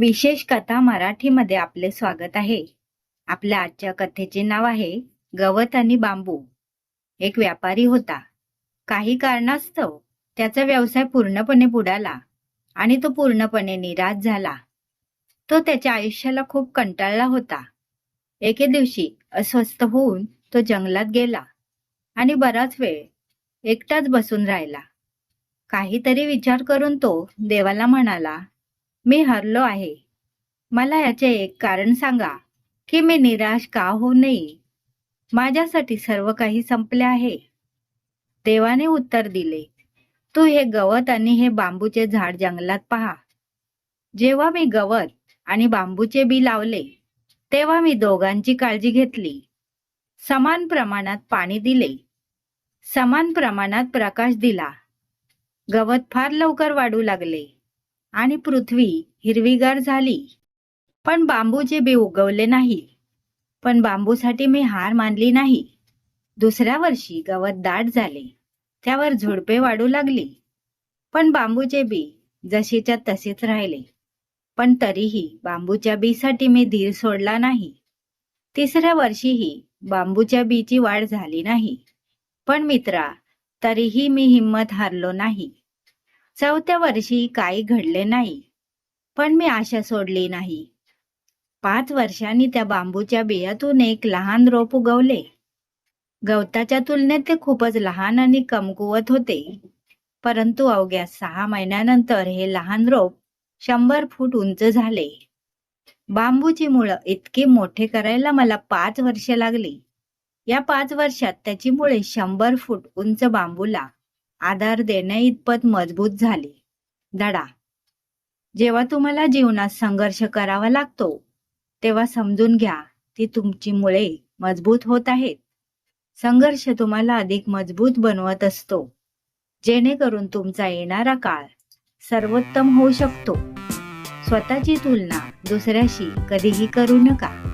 विशेष कथा मराठीमध्ये आपले स्वागत आहे. आपल्या आजच्या कथेचे नाव आहे गवत आणि बांबू. एक व्यापारी होता. काही कारणास्तव त्याचा व्यवसाय पूर्णपणे बुडाला आणि तो पूर्णपणे निराश झाला. तो त्याच्या आयुष्याला खूप कंटाळला होता. एके दिवशी अस्वस्थ होऊन तो जंगलात गेला आणि बराच वेळ एकटाच बसून राहिला. काहीतरी विचार करून तो देवाला म्हणाला मी हरलो आहे. मला याचे एक कारण सांगा की मी निराश का होऊ नये? माझ्यासाठी सर्व काही संपले आहे. देवाने उत्तर दिले तू हे गवत आणि हे बांबूचे झाड जंगलात पहा. जेव्हा मी गवत आणि बांबूचे बी लावले तेव्हा मी दोघांची काळजी घेतली. समान प्रमाणात पाणी दिले. समान प्रमाणात प्रकाश दिला. गवत फार लवकर वाढू लागले. आणि पृथ्वी हिरवीगार झाली. पण बांबूचे बी उगवले नाही. पण बांबूसाठी मी हार मानली नाही. दुसऱ्या वर्षी गवत दाट झाले. त्यावर झुडपे वाढू लागली. पण बांबूचे बी जशीच्या तसेच राहिले. पण तरीही बांबूच्या बीसाठी मी धीर सोडला नाही. तिसऱ्या वर्षीही बांबूच्या बीची वाढ झाली नाही. पण मित्रा तरीही मी हिंमत हारलो नाही. चौथ्या वर्षी काही घडले नाही. पण मी आशा सोडली नाही. पाच वर्षांनी त्या बांबूच्या बियातून एक लहान रोप उगवले. गवताच्या तुलनेत ते खूपच लहान आणि कमकुवत होते. परंतु अवघ्या सहा महिन्यानंतर हे लहान रोप शंभर फूट उंच झाले. बांबूची मुळं इतकी मोठे करायला मला पाच वर्षे लागली. या पाच वर्षात त्याची मुळे शंभर फूट उंच बांबूला आधार देण्या इतपत मजबूत झाली. धडा. जेव्हा तुम्हाला जीवनात संघर्ष करावा लागतो तेव्हा समजून घ्या ती तुमची मुळे मजबूत होत आहेत. संघर्ष तुम्हाला अधिक मजबूत बनवत असतो. जेणेकरून तुमचा येणारा काळ सर्वोत्तम होऊ शकतो. स्वतःची तुलना दुसऱ्याशी कधीही करू नका.